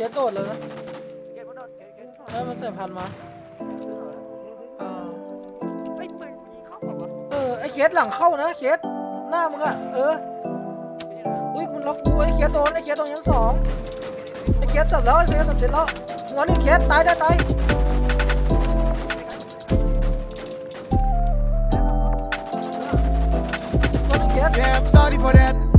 เคสโดดเลยนะเกมก็โดนเกมเกมแล้วมันใส่พันธุ์มาเออไอ้ยปืนยิงเข้าเปล่าวะเออไอเคสหลังเข้านะเคสหน้ามึงอะเอออุ้ยมันล็อกกูไอเคสโดนไอเคสโดนชั้นสองไอเคสจับแล้วไอเคสจับเสร็จแล้วหัวหนึ่งเคสตายได้ตายหัวหนึ่งเคส Yeah I'm sorry for that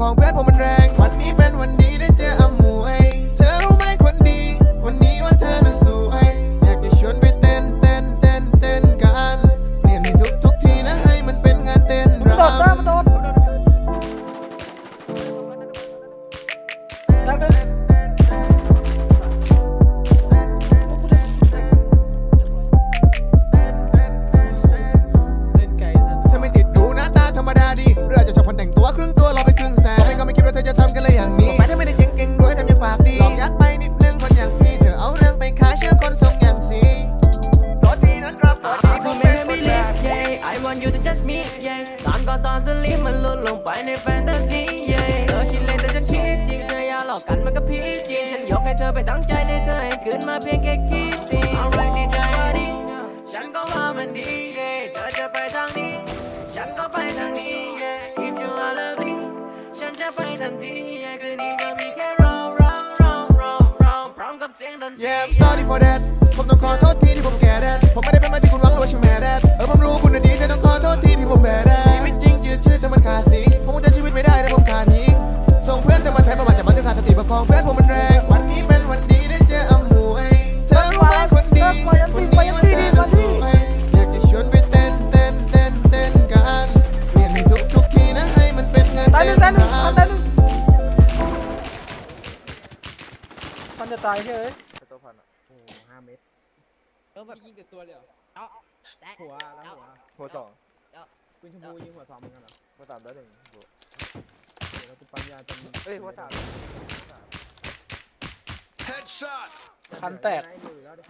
ของเพื่อนผมมันแรงวันนี้เป็น want you to touch me, yeah. ตอนก่อนตอนสลิปมันหลุดลงไปในแฟนตาซี yeah. เธอคิดเล่นแต่ฉันคิดจริงเธออย่าหลอกกันมันก็พีจริงฉันยกให้เธอไปตั้งใจได้เธอให้คืนมาเพียงแค่คิดจริงอะไรที่เธอว่าดีฉันก็ว่ามันดี yeah. เธอจะไปทางนี้ ฉันก็ไปทางนี้ yeah. If you are lovely ฉันจะไปทันที yeah. คืนนี้ก็มีแค่เราเราเราเราเราพร้อมกับเสียงดนตรี Yeah I'm sorry for that ตายใช่ไหมตัวพันอะโอ้โหห้าเมตรเออแบบยิงแต่ตัวเดียวแตะ หัวแล้วหัวหัวสองปืนชมพูยิงหัวสองเหมือนกันเหรอหัวสามได้หนึ่งหัวเดี๋ยวเราจะปั๊มยาจนเอ้ยหัวสามพันแตกอยู่แล้วดิ